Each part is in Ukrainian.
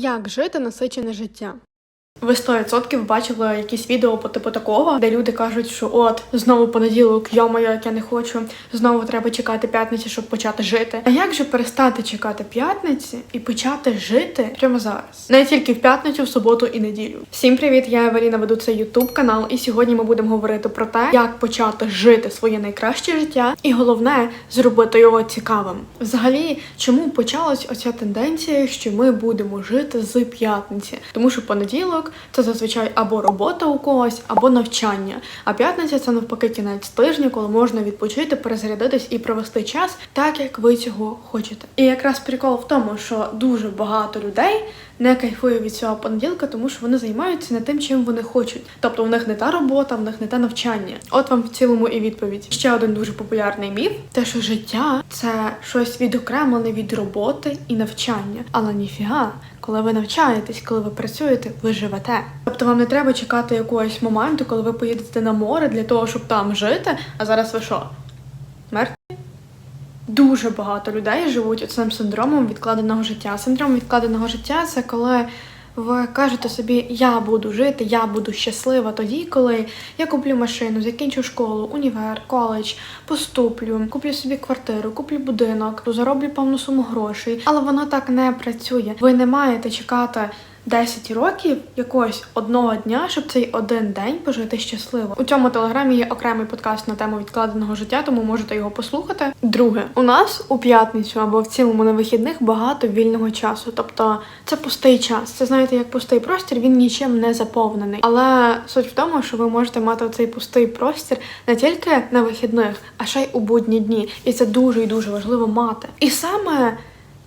Як жити насичене життя? Ви 100% бачили якісь відео по типу такого, де люди кажуть, що от знову понеділок, йо-моє, як я не хочу, знову треба чекати п'ятниці, щоб почати жити. А як же перестати чекати п'ятниці і почати жити прямо зараз? Не тільки в п'ятницю, в суботу і неділю. Всім привіт! Я Евеліна веду цей ютуб канал, і сьогодні ми будемо говорити про те, як почати жити своє найкраще життя, і головне зробити його цікавим. Взагалі, чому почалась оця тенденція, що ми будемо жити з п'ятниці? Тому що понеділок це зазвичай або робота у когось, або навчання. А п'ятниця це навпаки кінець тижня, коли можна відпочити, перезарядитись і провести час так, як ви цього хочете. І якраз прикол в тому, що дуже багато людей не кайфує від цього понеділка, тому що вони займаються не тим, чим вони хочуть. Тобто в них не та робота, в них не те навчання. От вам в цілому і відповідь. Ще один дуже популярний міф: те, що життя це щось відокремлене від роботи і навчання. Але ніфіга, коли ви навчаєтесь, коли ви працюєте, ви живете. Тобто вам не треба чекати якогось моменту, коли ви поїдете на море для того, щоб там жити. А зараз ви що? Мертві? Дуже багато людей живуть цим синдромом відкладеного життя. Синдром відкладеного життя це коли ви кажете собі, я буду жити, я буду щаслива тоді, коли я куплю машину, закінчу школу, універ, коледж, поступлю, куплю собі квартиру, куплю будинок, зароблю певну суму грошей. Але воно так не працює. Ви не маєте чекати 10 років якогось одного дня, щоб цей один день пожити щасливо. У цьому телеграмі є окремий подкаст на тему відкладеного життя, тому можете його послухати. Друге, у нас у п'ятницю або в цілому на вихідних багато вільного часу. Тобто це пустий час. Це знаєте, як пустий простір, він нічим не заповнений. Але суть в тому, що ви можете мати цей пустий простір не тільки на вихідних, а ще й у будні дні. І це дуже і дуже важливо мати. І саме.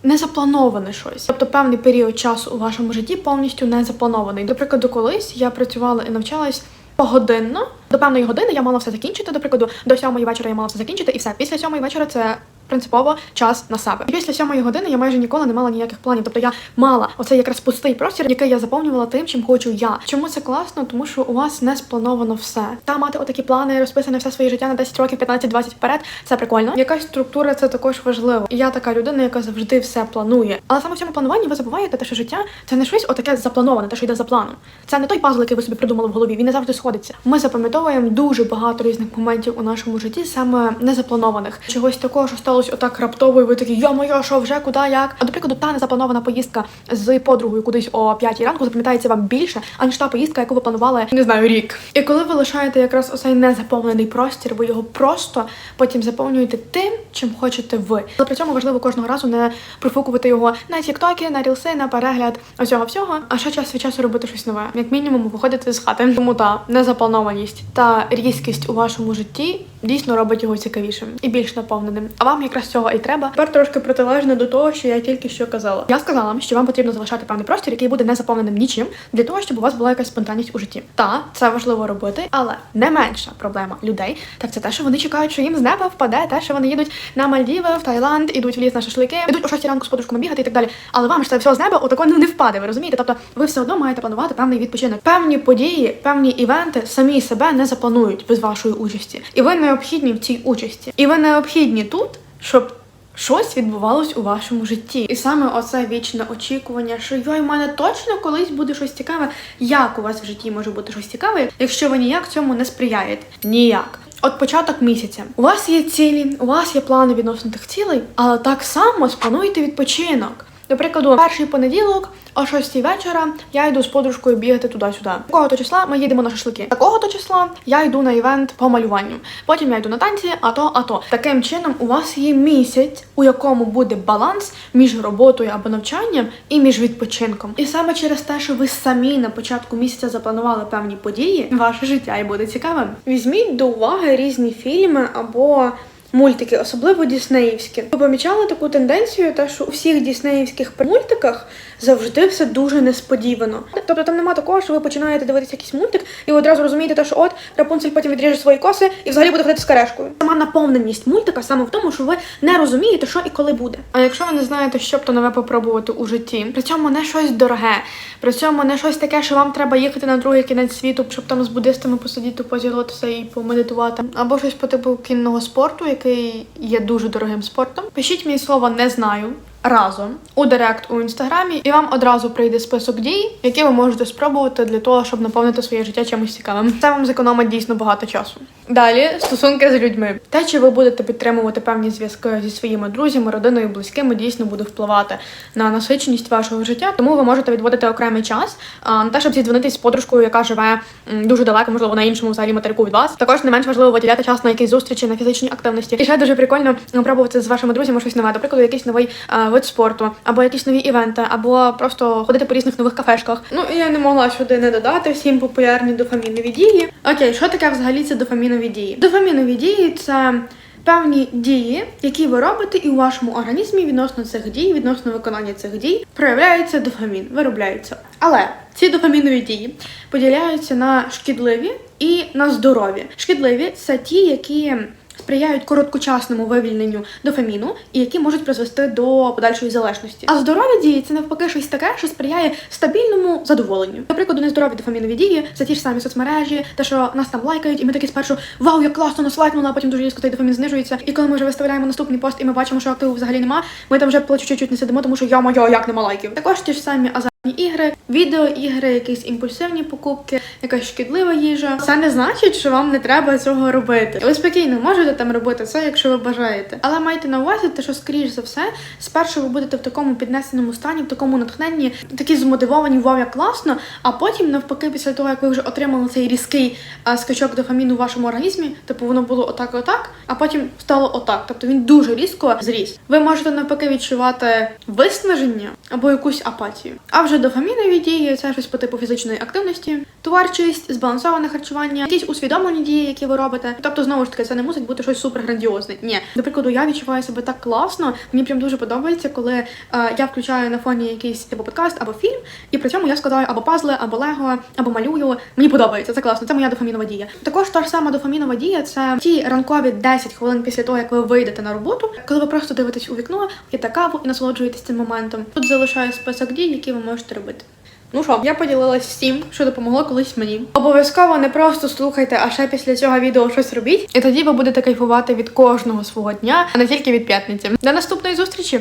Не заплановане щось, тобто певний період часу у вашому житті повністю не запланований. До прикладу, колись я працювала і навчалась погодинно. До певної години я мала все закінчити. До прикладу, до сьомої вечора я мала все закінчити, і все. Після сьомої вечора це принципово час на себе. І після сьомої години я майже ніколи не мала ніяких планів. Тобто я мала оцей якраз пустий простір, який я заповнювала тим, чим хочу я. Чому це класно? Тому що у вас не сплановано все. Та мати отакі плани, розписане все своє життя на 10 років, 15-20 вперед. Це прикольно. Якась структура це також важливо. І я така людина, яка завжди все планує. Але саме в цьому плануванні ви забуваєте, те, що життя це не щось отаке заплановане, те, що йде за планом. Це не той пазл, який ви собі придумали в голові. Він не завжди сходиться. Ми запам'ятовуємо дуже багато різних моментів у нашому житті, саме незапланованих. Чогось такого, що сталося отак раптово, і ви такі, йо моє, що вже куди, як. А до прикладу, та незапланована поїздка з подругою кудись о 5 ранку запам'ятається вам більше, аніж та поїздка, яку ви планували, не знаю, рік. І коли ви лишаєте якраз оцей незаповнений простір, ви його просто потім заповнюєте тим, чим хочете ви. Але при цьому важливо кожного разу не профукувати його на тіктоки, на рілси, на перегляд усього всього, а ще час від часу робити щось нове. Як мінімум, виходити з хати. Тому та незапланованість та різкість у вашому житті дійсно робить його цікавішим і більш наповненим. А вам якраз цього і треба. Тепер трошки протилежне до того, що я тільки що казала. Я сказала, що вам потрібно залишати певний простір, який буде не заповненим нічим, для того, щоб у вас була якась спонтанність у житті. Та це важливо робити, але не менша проблема людей. Так це те, що вони чекають, що їм з неба впаде, те, що вони їдуть на Мальдіви, в Таїланд, ідуть в ліс на шашлики, ідуть о 6 ранку з подружками бігати і так далі. Але вам ж це все з неба отако не впаде. Ви розумієте? Тобто ви все одно маєте планувати певний відпочинок. Певні події, певні івенти самі себе не запланують без вашої участі, і ви необхідні в цій участі. І ви необхідні тут, щоб. Щось відбувалось у вашому житті, і саме оце вічне очікування, що йой, в мене точно колись буде щось цікаве. Як у вас в житті може бути щось цікаве, якщо ви ніяк цьому не сприяєте? Ніяк. От початок місяця. У вас є цілі, у вас є плани відносно тих цілей, але так само сплануйте відпочинок. До прикладу, перший понеділок о 6 вечора я йду з подружкою бігати туди-сюди. Такого то числа ми їдемо на шашлики. Такого то числа я йду на івент по малюванню. Потім я йду на танці, а то, а то. Таким чином, у вас є місяць, у якому буде баланс між роботою або навчанням і між відпочинком. І саме через те, що ви самі на початку місяця запланували певні події, ваше життя і буде цікавим. Візьміть до уваги різні фільми або. Мультики, особливо діснеївські. Ви помічали таку тенденцію, те, що у всіх діснеївських мультиках завжди все дуже несподівано. Тобто там нема такого, що ви починаєте дивитися якийсь мультик, і ви одразу розумієте, те, що от Рапунцель потім відріже свої коси і взагалі буде ходити з карешкою. Сама наповненість мультика саме в тому, що ви не розумієте, що і коли буде. А якщо ви не знаєте, що б то нове попробувати у житті, при цьому не щось дороге, при цьому не щось таке, що вам треба їхати на другий кінець світу, щоб там з буддистами посидіти, позілотися і помедитувати, або щось по типу кінного спорту, який є дуже дорогим спортом. Пишіть мені слово не знаю разом у директ у інстаграмі, і вам одразу прийде список дій, які ви можете спробувати для того, щоб наповнити своє життя чимось цікавим. Це вам зекономить дійсно багато часу. Далі стосунки з людьми. Те, чи ви будете підтримувати певні зв'язки зі своїми друзями, родиною, близькими, дійсно буде впливати на насиченість вашого життя. Тому ви можете відводити окремий час на те, щоб зідзвонитись з подружкою, яка живе дуже далеко, можливо, на іншому взагалі материку від вас. Також не менш важливо виділяти час на якісь зустрічі, на фізичні активності. І ще дуже прикольно пробувати з вашими друзями щось нове, до прикладу, якийсь новий вид спорту, або якісь нові івенти, або просто ходити по різних нових кафешках. Ну і я не могла сюди не додати всім популярні дофамінові дії. Окей, що таке взагалі ці дофамінові дії? Дофамінові дії це. Певні дії, які ви робите, і у вашому організмі відносно цих дій, відносно виконання цих дій, проявляється дофамін, виробляється. Але ці дофамінові дії поділяються на шкідливі і на здорові. Шкідливі це ті, які сприяють короткочасному вивільненню дофаміну і які можуть призвести до подальшої залежності. А здорові дії це навпаки щось таке, що сприяє стабільному задоволенню. Наприклад, нездорові дофамінові дії це ті ж самі соцмережі, те, що нас там лайкають, і ми такі спершу вау, як класно нас лайкнули, а потім дуже різко той дофамін знижується. І коли ми вже виставляємо наступний пост, і ми бачимо, що активу взагалі нема, ми там вже плачу чуть-чуть не сидимо, тому що я моя, як нема лайків. Також ті ж самі ігри, відеоігри, якісь імпульсивні покупки, якась шкідлива їжа. Це не значить, що вам не треба цього робити. Ви спокійно можете там робити це, якщо ви бажаєте. Але майте на увазі, те, що скоріш за все, спершу ви будете в такому піднесеному стані, в такому натхненні, такі змотивовані, вау, як класно. А потім, навпаки, після того, як ви вже отримали цей різкий скачок дофаміну в вашому організмі, типу воно було отак, отак, а потім стало отак. Тобто він дуже різко зріс. Ви можете навпаки відчувати виснаження або якусь апатію. А вже дофамінові дії це щось по типу фізичної активності, творчість, збалансоване харчування, якісь усвідомлені дії, які ви робите. Тобто, знову ж таки, це не мусить бути щось супер грандіозне. Ні, до прикладу, я відчуваю себе так класно. Мені прям дуже подобається, коли е, я включаю на фоні якийсь типу подкаст або фільм, і при цьому я складаю або пазли, або лего, або малюю. Мені подобається, це класно. Це моя дофамінова дія. Також та ж сама дофамінова дія це ті ранкові 10 хвилин після того, як ви вийдете на роботу, коли ви просто дивитесь у вікно, п'єте каву і насолоджуєтесь цим моментом. Тут залишаю список дій, які ви можете робити. Ну що, я поділилась всім, що допомогло колись мені. Обов'язково не просто слухайте, а ще після цього відео щось робіть. І тоді ви будете кайфувати від кожного свого дня, а не тільки від п'ятниці. До наступної зустрічі!